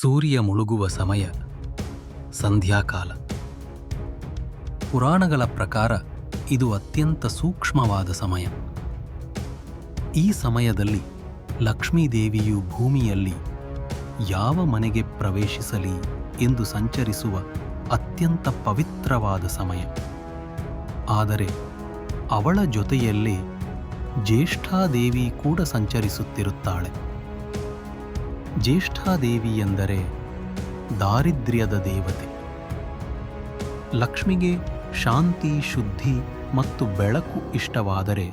ಸೂರ್ಯ ಮುಳುಗುವ ಸಮಯ, ಸಂಧ್ಯಾಕಾಲ. ಪುರಾಣಗಳ ಪ್ರಕಾರ ಇದು ಅತ್ಯಂತ ಸೂಕ್ಷ್ಮವಾದ ಸಮಯ. ಈ ಸಮಯದಲ್ಲಿ ಲಕ್ಷ್ಮೀದೇವಿಯು ಭೂಮಿಯಲ್ಲಿ ಯಾವ ಮನೆಗೆ ಪ್ರವೇಶಿಸಲಿ ಎಂದು ಸಂಚರಿಸುವ ಅತ್ಯಂತ ಪವಿತ್ರವಾದ ಸಮಯ. ಆದರೆ ಅವಳ ಜೊತೆಯಲ್ಲೇ ಜ್ಯೇಷ್ಠಾದೇವಿ ಕೂಡ ಸಂಚರಿಸುತ್ತಿರುತ್ತಾಳೆ. ಜ್ಯೇಷ್ಠಾದೇವಿ ಎಂದರೆ ದಾರಿದ್ರ್ಯದ ದೇವತೆ. ಲಕ್ಷ್ಮಿಗೆ ಶಾಂತಿ, ಶುದ್ಧಿ ಮತ್ತು ಬೆಳಕು ಇಷ್ಟವಾದರೆ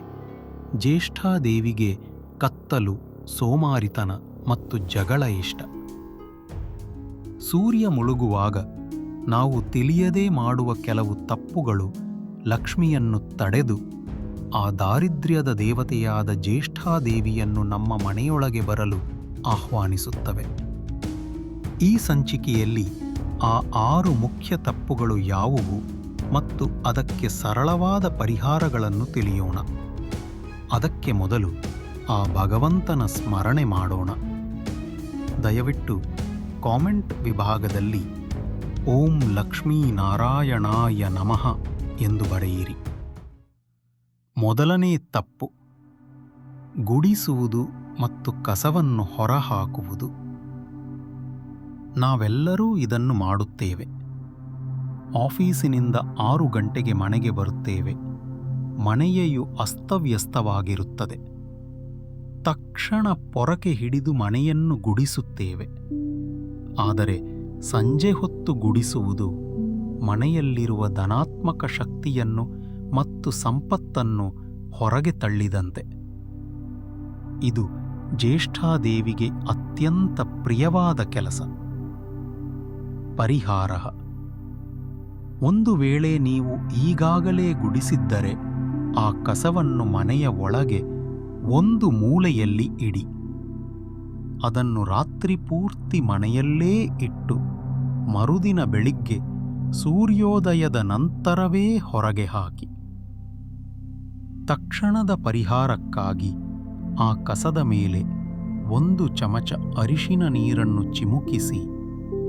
ಜ್ಯೇಷ್ಠಾದೇವಿಗೆ ಕತ್ತಲು, ಸೋಮಾರಿತನ ಮತ್ತು ಜಗಳ ಇಷ್ಟ. ಸೂರ್ಯ ಮುಳುಗುವಾಗ ನಾವು ತಿಳಿಯದೇ ಮಾಡುವ ಕೆಲವು ತಪ್ಪುಗಳು ಲಕ್ಷ್ಮಿಯನ್ನು ತಡೆದು ಆ ದಾರಿದ್ರ್ಯದ ದೇವತೆಯಾದ ಜ್ಯೇಷ್ಠಾದೇವಿಯನ್ನು ನಮ್ಮ ಮನೆಯೊಳಗೆ ಬರಲು ಆಹ್ವಾನಿಸುತ್ತವೆ. ಈ ಸಂಚಿಕೆಯಲ್ಲಿ ಆ ಆರು ಮುಖ್ಯ ತಪ್ಪುಗಳು ಯಾವುವು ಮತ್ತು ಅದಕ್ಕೆ ಸರಳವಾದ ಪರಿಹಾರಗಳನ್ನು ತಿಳಿಯೋಣ. ಅದಕ್ಕೆ ಮೊದಲು ಆ ಭಗವಂತನ ಸ್ಮರಣೆ ಮಾಡೋಣ. ದಯವಿಟ್ಟು ಕಾಮೆಂಟ್ ವಿಭಾಗದಲ್ಲಿ ಓಂ ಲಕ್ಷ್ಮೀನಾರಾಯಣಾಯ ನಮಃ ಎಂದು ಬರೆಯಿರಿ. ಮೊದಲನೇ ತಪ್ಪು, ಗುಡಿಸುವುದು ಮತ್ತು ಕಸವನ್ನು ಹೊರಹಾಕುವುದು. ನಾವೆಲ್ಲರೂ ಇದನ್ನು ಮಾಡುತ್ತೇವೆ. ಆಫೀಸಿನಿಂದ ಆರು ಗಂಟೆಗೆ ಮನೆಗೆ ಬರುತ್ತೇವೆ. ಮನೆಯು ಅಸ್ತವ್ಯಸ್ತವಾಗಿರುತ್ತದೆ. ತಕ್ಷಣ ಪೊರಕೆ ಹಿಡಿದು ಮನೆಯನ್ನು ಗುಡಿಸುತ್ತೇವೆ. ಆದರೆ ಸಂಜೆ ಹೊತ್ತು ಗುಡಿಸುವುದು ಮನೆಯಲ್ಲಿರುವ ಧನಾತ್ಮಕ ಶಕ್ತಿಯನ್ನು ಮತ್ತು ಸಂಪತ್ತನ್ನು ಹೊರಗೆ ತಳ್ಳಿದಂತೆ. ಇದು ಜ್ಯೇಷ್ಠಾದೇವಿಗೆ ಅತ್ಯಂತ ಪ್ರಿಯವಾದ ಕೆಲಸ. ಪರಿಹಾರ. ಒಂದು ವೇಳೆ ನೀವು ಈಗಾಗಲೇ ಗುಡಿಸಿದ್ದರೆ ಆ ಕಸವನ್ನು ಮನೆಯ ಒಳಗೆ ಒಂದು ಮೂಲೆಯಲ್ಲಿ ಇಡಿ. ಅದನ್ನು ರಾತ್ರಿ ಪೂರ್ತಿ ಮನೆಯಲ್ಲೇ ಇಟ್ಟು ಮರುದಿನ ಬೆಳಿಗ್ಗೆ ಸೂರ್ಯೋದಯದ ನಂತರವೇ ಹೊರಗೆ ಹಾಕಿ. ತಕ್ಷಣದ ಪರಿಹಾರಕ್ಕಾಗಿ ಆ ಕಸದ ಮೇಲೆ ಒಂದು ಚಮಚ ಅರಿಶಿನ ನೀರನ್ನು ಚಿಮುಕಿಸಿ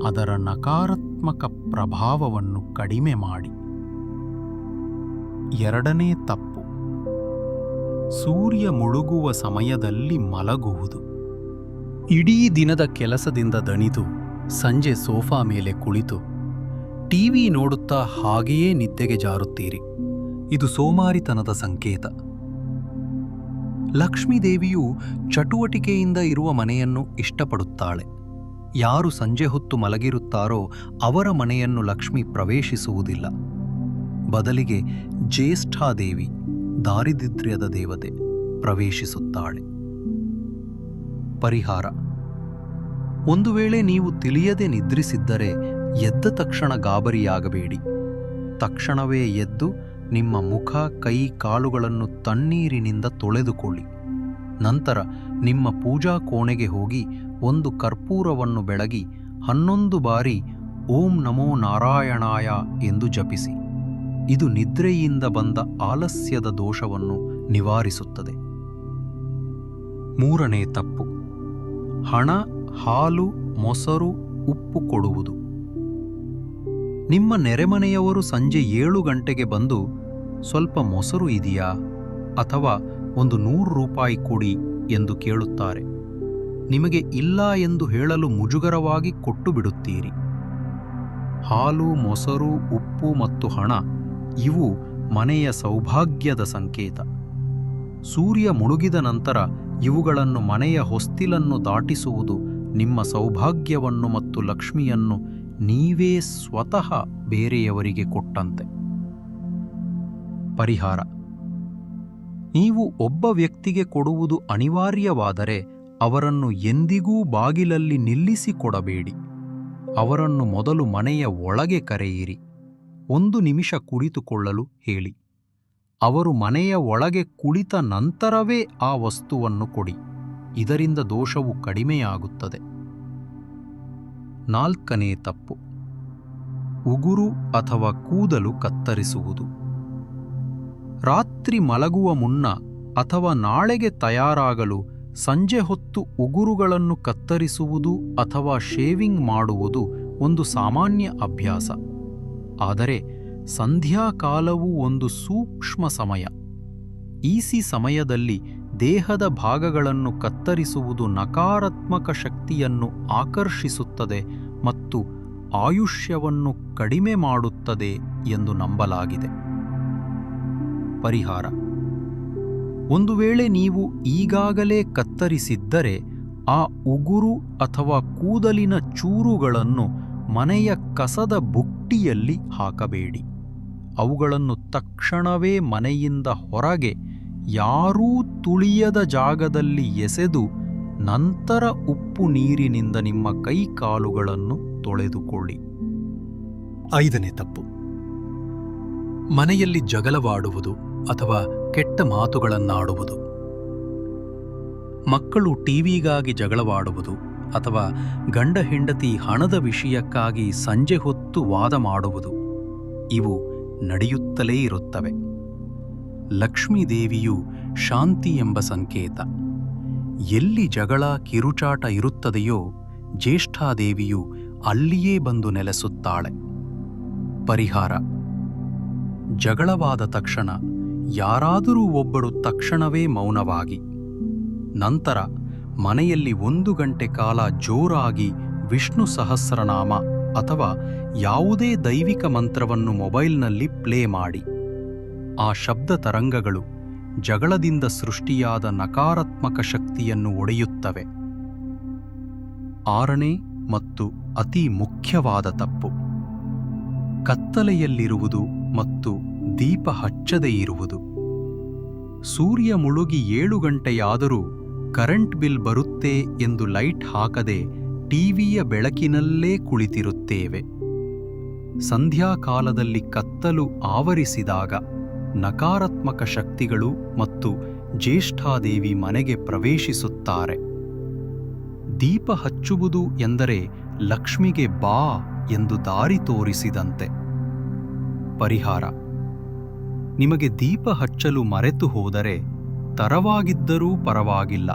ಅದರ ನಕಾರಾತ್ಮಕ ಪ್ರಭಾವವನ್ನು ಕಡಿಮೆ ಮಾಡಿ. ಎರಡನೇ ತಪ್ಪು. ಸೂರ್ಯ ಮುಳುಗುವ ಸಮಯದಲ್ಲಿ ಮಲಗುವುದು. ಇಡೀ ದಿನದ ಕೆಲಸದಿಂದ ದಣಿದು ಸಂಜೆ ಸೋಫಾ ಮೇಲೆ ಕುಳಿತು ಟಿವಿ ನೋಡುತ್ತಾ ಹಾಗೆಯೇ ನಿದ್ದೆಗೆ ಜಾರುತ್ತೀರಿ. ಇದು ಸೋಮಾರಿತನದ ಸಂಕೇತ. ಲಕ್ಷ್ಮೀದೇವಿಯು ಚಟುವಟಿಕೆಯಿಂದ ಇರುವ ಮನೆಯನ್ನು ಇಷ್ಟಪಡುತ್ತಾಳೆ. ಯಾರು ಸಂಜೆ ಹೊತ್ತು ಮಲಗಿರುತ್ತಾರೋ ಅವರ ಮನೆಯನ್ನು ಲಕ್ಷ್ಮಿ ಪ್ರವೇಶಿಸುವುದಿಲ್ಲ. ಬದಲಿಗೆ ಜ್ಯೇಷ್ಠಾದೇವಿ ದಾರಿದ್ರ್ಯದ ದೇವತೆ, ಪ್ರವೇಶಿಸುತ್ತಾಳೆ. ಪರಿಹಾರ. ಒಂದು ವೇಳೆ ನೀವು ತಿಳಿಯದೆ ನಿದ್ರಿಸಿದ್ದರೆ ಎದ್ದ ತಕ್ಷಣ ಗಾಬರಿಯಾಗಬೇಡಿ. ತಕ್ಷಣವೇ ಎದ್ದು ನಿಮ್ಮ ಮುಖ, ಕೈ, ಕಾಲುಗಳನ್ನು ತಣ್ಣೀರಿನಿಂದ ತೊಳೆದುಕೊಳ್ಳಿ. ನಂತರ ನಿಮ್ಮ ಪೂಜಾ ಕೋಣೆಗೆ ಹೋಗಿ ಒಂದು ಕರ್ಪೂರವನ್ನು ಬೆಳಗಿ ಹನ್ನೊಂದು ಬಾರಿ ಓಂ ನಮೋ ನಾರಾಯಣಾಯ ಎಂದು ಜಪಿಸಿ. ಇದು ನಿದ್ರೆಯಿಂದ ಬಂದ ಆಲಸ್ಯದ ದೋಷವನ್ನು ನಿವಾರಿಸುತ್ತದೆ. ಮೂರನೇ ತಪ್ಪು. ಹಣ, ಹಾಲು, ಮೊಸರು, ಉಪ್ಪು ಕೊಡುವುದು. ನಿಮ್ಮ ನೆರೆಮನೆಯವರು ಸಂಜೆ ಏಳು ಗಂಟೆಗೆ ಬಂದು ಸ್ವಲ್ಪ ಮೊಸರು ಇದೆಯಾ? ಅಥವಾ ಒಂದು ನೂರು ರೂಪಾಯಿ ಕೊಡಿ ಎಂದು ಕೇಳುತ್ತಾರೆ. ನಿಮಗೆ ಇಲ್ಲ ಎಂದು ಹೇಳಲು ಮುಜುಗರವಾಗಿ ಕೊಟ್ಟು ಬಿಡುತ್ತೀರಿ ಹಾಲು, ಮೊಸರು, ಉಪ್ಪು ಮತ್ತು ಹಣ ಇವು ಮನೆಯ ಸೌಭಾಗ್ಯದ ಸಂಕೇತ. ಸೂರ್ಯ ಮುಳುಗಿದ ನಂತರ ಇವುಗಳನ್ನು ಮನೆಯ ಹೊಸ್ತಿಲನ್ನು ದಾಟಿಸುವುದು ನಿಮ್ಮ ಸೌಭಾಗ್ಯವನ್ನು ಮತ್ತು ಲಕ್ಷ್ಮಿಯನ್ನು ನೀವೇ ಸ್ವತಃ ಬೇರೆಯವರಿಗೆ ಕೊಟ್ಟಂತೆ. ಪರಿಹಾರ. ನೀವು ಒಬ್ಬ ವ್ಯಕ್ತಿಗೆ ಕೊಡುವುದು ಅನಿವಾರ್ಯವಾದರೆ ಅವರನ್ನು ಎಂದಿಗೂ ಬಾಗಿಲಲ್ಲಿ ನಿಲ್ಲಿಸಿಕೊಡಬೇಡಿ. ಅವರನ್ನು ಮೊದಲು ಮನೆಯ ಒಳಗೆ ಕರೆಯಿರಿ. ಒಂದು ನಿಮಿಷ ಕುಳಿತುಕೊಳ್ಳಲು ಹೇಳಿ. ಅವರು ಮನೆಯ ಒಳಗೆ ಕುಳಿತ ನಂತರವೇ ಆ ವಸ್ತುವನ್ನು ಕೊಡಿ. ಇದರಿಂದ ದೋಷವು ಕಡಿಮೆಯಾಗುತ್ತದೆ. ನಾಲ್ಕನೇ ತಪ್ಪು. ಉಗುರು ಅಥವಾ ಕೂದಲು ಕತ್ತರಿಸುವುದು. ರಾತ್ರಿ ಮಲಗುವ ಮುನ್ನ ಅಥವಾ ನಾಳೆಗೆ ತಯಾರಾಗಲು ಸಂಜೆ ಹೊತ್ತು ಉಗುರುಗಳನ್ನು ಕತ್ತರಿಸುವುದು ಅಥವಾ ಶೇವಿಂಗ್ ಮಾಡುವುದು ಒಂದು ಸಾಮಾನ್ಯ ಅಭ್ಯಾಸ. ಆದರೆ ಸಂಧ್ಯಾಕಾಲವು ಒಂದು ಸೂಕ್ಷ್ಮ ಸಮಯ. ಈಸಿ ಸಮಯದಲ್ಲಿ ದೇಹದ ಭಾಗಗಳನ್ನು ಕತ್ತರಿಸುವುದು ನಕಾರಾತ್ಮಕ ಶಕ್ತಿಯನ್ನು ಆಕರ್ಷಿಸುತ್ತದೆ ಮತ್ತು ಆಯುಷ್ಯವನ್ನು ಕಡಿಮೆ ಮಾಡುತ್ತದೆ ಎಂದು ನಂಬಲಾಗಿದೆ. ಪರಿಹಾರ. ಒಂದು ವೇಳೆ ನೀವು ಈಗಾಗಲೇ ಕತ್ತರಿಸಿದ್ದರೆ ಆ ಉಗುರು ಅಥವಾ ಕೂದಲಿನ ಚೂರುಗಳನ್ನು ಮನೆಯ ಕಸದ ಬುಟ್ಟಿಯಲ್ಲಿ ಹಾಕಬೇಡಿ. ಅವುಗಳನ್ನು ತಕ್ಷಣವೇ ಮನೆಯಿಂದ ಹೊರಗೆ ಯಾರೂ ತುಳಿಯದ ಜಾಗದಲ್ಲಿ ಎಸೆದು ನಂತರ ಉಪ್ಪು ನೀರಿನಿಂದ ನಿಮ್ಮ ಕೈ ಕಾಲುಗಳನ್ನು ತೊಳೆದುಕೊಳ್ಳಿ. ಐದನೇ ತಪ್ಪು. ಮನೆಯಲ್ಲಿ ಜಗಳವಾಡುವುದು ಅಥವಾ ಕೆಟ್ಟ ಮಾತುಗಳನ್ನಾಡುವುದು. ಮಕ್ಕಳು ಟಿವಿಗಾಗಿ ಜಗಳವಾಡುವುದು ಅಥವಾ ಗಂಡ ಹೆಂಡತಿ ಹಣದ ವಿಷಯಕ್ಕಾಗಿ ಸಂಜೆ ಹೊತ್ತು ವಾದ ಮಾಡುವುದು, ಇವು ನಡೆಯುತ್ತಲೇ ಇರುತ್ತವೆ. ಲಕ್ಷ್ಮೀದೇವಿಯು ಶಾಂತಿ ಎಂಬ ಸಂಕೇತ. ಎಲ್ಲಿ ಜಗಳ, ಕಿರುಚಾಟ ಇರುತ್ತದೆಯೋ ಜ್ಯೇಷ್ಠಾದೇವಿಯು ಅಲ್ಲಿಯೇ ಬಂದು ನೆಲೆಸುತ್ತಾಳೆ. ಪರಿಹಾರ. ಜಗಳವಾದ ತಕ್ಷಣ ಯಾರಾದರೂ ಒಬ್ಬರು ತಕ್ಷಣವೇ ಮೌನವಾಗಿ, ನಂತರ ಮನೆಯಲ್ಲಿ ಒಂದು ಗಂಟೆ ಕಾಲ ಜೋರಾಗಿ ವಿಷ್ಣು ಸಹಸ್ರನಾಮ ಅಥವಾ ಯಾವುದೇ ದೈವಿಕ ಮಂತ್ರವನ್ನು ಮೊಬೈಲ್ನಲ್ಲಿ ಪ್ಲೇ ಮಾಡಿ. ಆ ಶಬ್ದ ತರಂಗಗಳು ಜಗಳದಿಂದ ಸೃಷ್ಟಿಯಾದ ನಕಾರಾತ್ಮಕ ಶಕ್ತಿಯನ್ನು ಒಡೆಯುತ್ತವೆ. ಆರನೇ ಮತ್ತು ಅತಿ ಮುಖ್ಯವಾದ ತಪ್ಪು. ಕತ್ತಲೆಯಲ್ಲಿರುವುದು ಮತ್ತು ದೀಪ ಹಚ್ಚದೇ ಇರುವುದು. ಸೂರ್ಯ ಮುಳುಗಿ ಏಳು ಗಂಟೆಯಾದರೂ ಕರೆಂಟ್ ಬಿಲ್ ಬರುತ್ತೆ ಎಂದು ಲೈಟ್ ಹಾಕದೆ ಟಿವಿಯ ಬೆಳಕಿನಲ್ಲೇ ಕುಳಿತಿರುತ್ತೇವೆ. ಸಂಧ್ಯಾಕಾಲದಲ್ಲಿ ಕತ್ತಲು ಆವರಿಸಿದಾಗ ನಕಾರಾತ್ಮಕ ಶಕ್ತಿಗಳು ಮತ್ತು ಜ್ಯೇಷ್ಠಾದೇವಿ ಮನೆಗೆ ಪ್ರವೇಶಿಸುತ್ತಾರೆ. ದೀಪ ಹಚ್ಚುವುದು ಎಂದರೆ ಲಕ್ಷ್ಮಿಗೆ ಬಾ ಎಂದು ದಾರಿ ತೋರಿಸಿದಂತೆ. ಪರಿಹಾರ. ನಿಮಗೆ ದೀಪ ಹಚ್ಚಲು ಮರೆತು ಹೋದರೆ ತರವಾಗಿದ್ದರೂ ಪರವಾಗಿಲ್ಲ.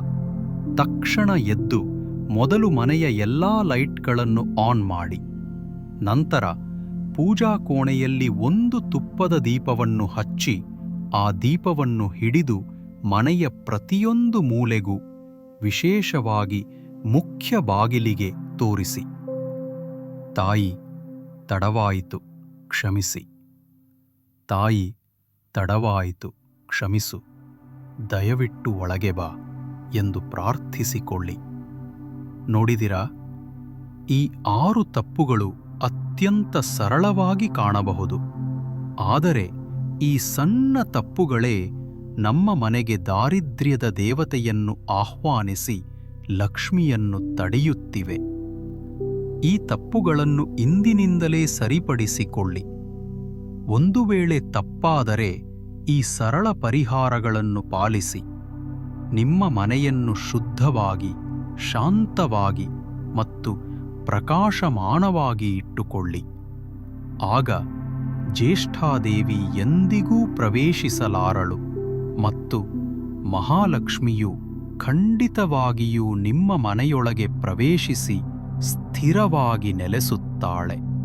ತಕ್ಷಣ ಎದ್ದು ಮೊದಲು ಮನೆಯ ಎಲ್ಲಾ ಲೈಟ್ಗಳನ್ನು ಆನ್ ಮಾಡಿ. ನಂತರ ಪೂಜಾ ಕೋಣೆಯಲ್ಲಿ ಒಂದು ತುಪ್ಪದ ದೀಪವನ್ನು ಹಚ್ಚಿ, ಆ ದೀಪವನ್ನು ಹಿಡಿದು ಮನೆಯ ಪ್ರತಿಯೊಂದು ಮೂಲೆಗೂ ವಿಶೇಷವಾಗಿ ಮುಖ್ಯ ಬಾಗಿಲಿಗೆ ತೋರಿಸಿ. ತಾಯಿ, ತಡವಾಯಿತು, ಕ್ಷಮಿಸಿ. ತಾಯಿ ತಡವಾಯಿತು. ಕ್ಷಮಿಸು. ದಯವಿಟ್ಟು ಒಳಗೆ ಬಾ ಎಂದು ಪ್ರಾರ್ಥಿಸಿಕೊಳ್ಳಿ. ನೋಡಿದಿರಾ? ಈ ಆರು ತಪ್ಪುಗಳು ಅತ್ಯಂತ ಸರಳವಾಗಿ ಕಾಣಬಹುದು. ಆದರೆ ಈ ಸಣ್ಣ ತಪ್ಪುಗಳೇ ನಮ್ಮ ಮನೆಗೆ ದಾರಿದ್ರ್ಯದ ದೇವತೆಯನ್ನು ಆಹ್ವಾನಿಸಿ ಲಕ್ಷ್ಮಿಯನ್ನು ತಡೆಯುತ್ತಿವೆ. ಈ ತಪ್ಪುಗಳನ್ನು ಇಂದಿನಿಂದಲೇ ಸರಿಪಡಿಸಿಕೊಳ್ಳಿ. ಒಂದು ವೇಳೆ ತಪ್ಪಾದರೆ ಈ ಸರಳ ಪರಿಹಾರಗಳನ್ನು ಪಾಲಿಸಿ ನಿಮ್ಮ ಮನೆಯನ್ನು ಶುದ್ಧವಾಗಿ, ಶಾಂತವಾಗಿ ಮತ್ತು ಪ್ರಕಾಶಮಾನವಾಗಿ ಇಟ್ಟುಕೊಳ್ಳಿ. ಆಗ ಜ್ಯೇಷ್ಠಾದೇವಿ ಎಂದಿಗೂ ಪ್ರವೇಶಿಸಲಾರಳು ಮತ್ತು ಮಹಾಲಕ್ಷ್ಮಿಯು ಖಂಡಿತವಾಗಿಯೂ ನಿಮ್ಮ ಮನೆಯೊಳಗೆ ಪ್ರವೇಶಿಸಿ ಸ್ಥಿರವಾಗಿ ನೆಲೆಸುತ್ತಾಳೆ.